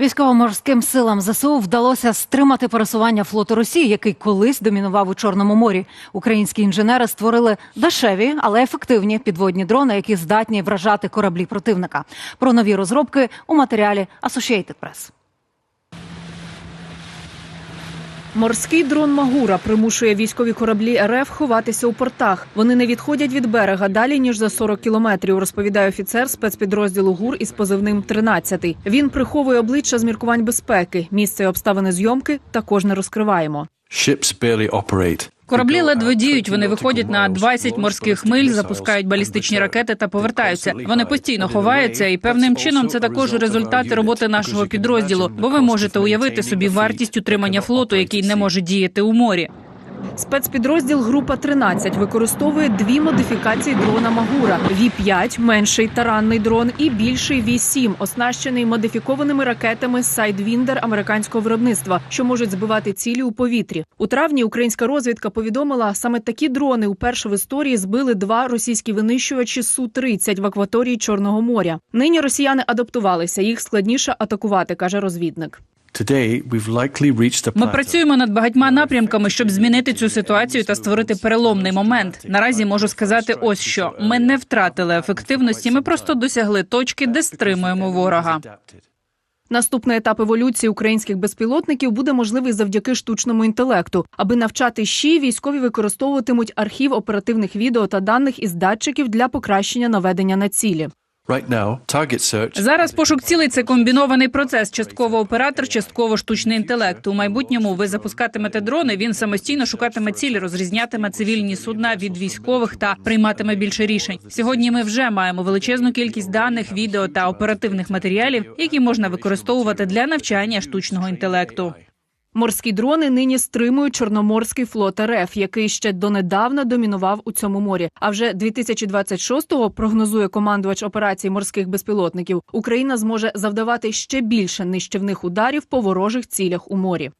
Військово-морським силам ЗСУ вдалося стримати пересування флоту Росії, який колись домінував у Чорному морі. Українські інженери створили дешеві, але ефективні підводні дрони, які здатні вражати кораблі противника. Про нові розробки у матеріалі Associated Press. Морський дрон Магура примушує військові кораблі РФ ховатися у портах. Вони не відходять від берега далі ніж за 40 кілометрів. Розповідає офіцер спецпідрозділу ГУР із позивним «13». Він приховує обличчя з міркувань безпеки. Місце і обставини зйомки також не розкриваємо. Ships barely operate. Кораблі ледве діють. Вони виходять на 20 морських миль, запускають балістичні ракети та повертаються. Вони постійно ховаються, і певним чином це також результати роботи нашого підрозділу. Бо ви можете уявити собі вартість утримання флоту, який не може діяти у морі. Спецпідрозділ Група 13 використовує дві модифікації дрона Магура: Ві-5 – менший таранний дрон, і більший Ві-7 – оснащений модифікованими ракетами Sidewinder американського виробництва, що можуть збивати цілі у повітрі. У травні українська розвідка повідомила, саме такі дрони уперше в історії збили два російські винищувачі Су-30 в акваторії Чорного моря. Нині росіяни адаптувалися, їх складніше атакувати, каже розвідник. Today, we've likely Ми працюємо над багатьма напрямками, щоб змінити цю ситуацію та створити переломний момент. Наразі можу сказати, ось що ми не втратили ефективності. Ми просто досягли точки, де стримуємо ворога. Наступний етап еволюції українських безпілотників буде можливий завдяки штучному інтелекту. Аби навчати ЩІ, військові використовуватимуть архів оперативних відео та даних із датчиків для покращення наведення на цілі. Зараз пошук цілей це комбінований процес. Частково оператор, частково штучний інтелект. У майбутньому ви запускатимете дрони. Він самостійно шукатиме цілі, розрізнятиме цивільні судна від військових та прийматиме більше рішень. Сьогодні ми вже маємо величезну кількість даних, відео та оперативних матеріалів, які можна використовувати для навчання штучного інтелекту. Морські дрони нині стримують Чорноморський флот РФ, який ще донедавна домінував у цьому морі. А вже 2026-го, прогнозує командувач операцій морських безпілотників, Україна зможе завдавати ще більше нищівних ударів по ворожих цілях у морі.